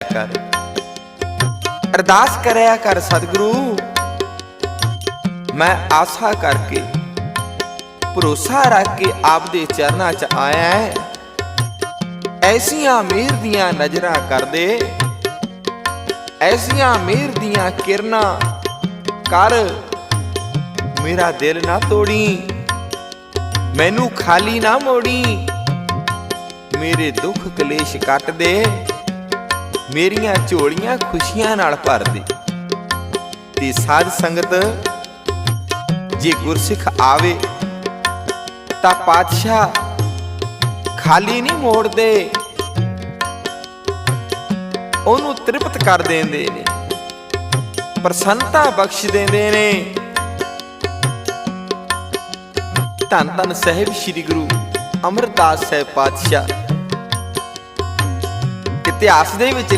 ਕਰ। ਅਰਦਾਸ ਕਰਿਆ ਕਰ ਸਤਿਗੁਰੂ। ਮੈਂ ਆਸਾ ਕਰਕੇ, ਭਰੋਸਾ ਰੱਖ ਕੇ ਆਪ ਦੇ ਚਰਨਾਂ 'ਚ ਆਇਆ ਹੈ ਐਸੀਆਂ ਮਿਹਰ ਦੀਆਂ ਨਜ਼ਰਾਂ ਕਰ ਦੇ ਐਸੀਆਂ ਮਿਹਰ ਦੀਆਂ ਕਿਰਨਾਂ ਕਰ ਮੇਰਾ ਦਿਲ ਨਾ ਤੋੜੀ। ਮੈਨੂੰ ਖਾਲੀ ਨਾ ਮੋੜੀ। ਮੇਰੇ ਦੁੱਖ ਕਲੇਸ਼ ਕੱਟ ਦੇ। ਮੇਰੀਆਂ ਝੋਲੀਆਂ ਖੁਸ਼ੀਆਂ ਨਾਲ ਭਰ ਦੇ ਤੇ ਸਾਧ ਸੰਗਤ, ਜੇ ਗੁਰਸਿੱਖ ਆਵੇ, ਤਾਂ ਪਾਤਸ਼ਾਹ ਖਾਲੀ ਨਹੀਂ ਮੋੜਦੇ। ਉਹਨੂੰ ਤ੍ਰਿਪਤ ਕਰ ਦਿੰਦੇ ਨੇ, ਪ੍ਰਸੰਨਤਾ ਬਖਸ਼ ਦਿੰਦੇ ਨੇ। ਧੰਨ ਧੰਨ ਸਾਹਿਬ ਸ੍ਰੀ ਗੁਰੂ ਅਮਰਦਾਸ ਸਾਹਿਬ ਪਾਤਸ਼ਾਹ। ਇਤਿਹਾਸ ਦੇ ਵਿੱਚ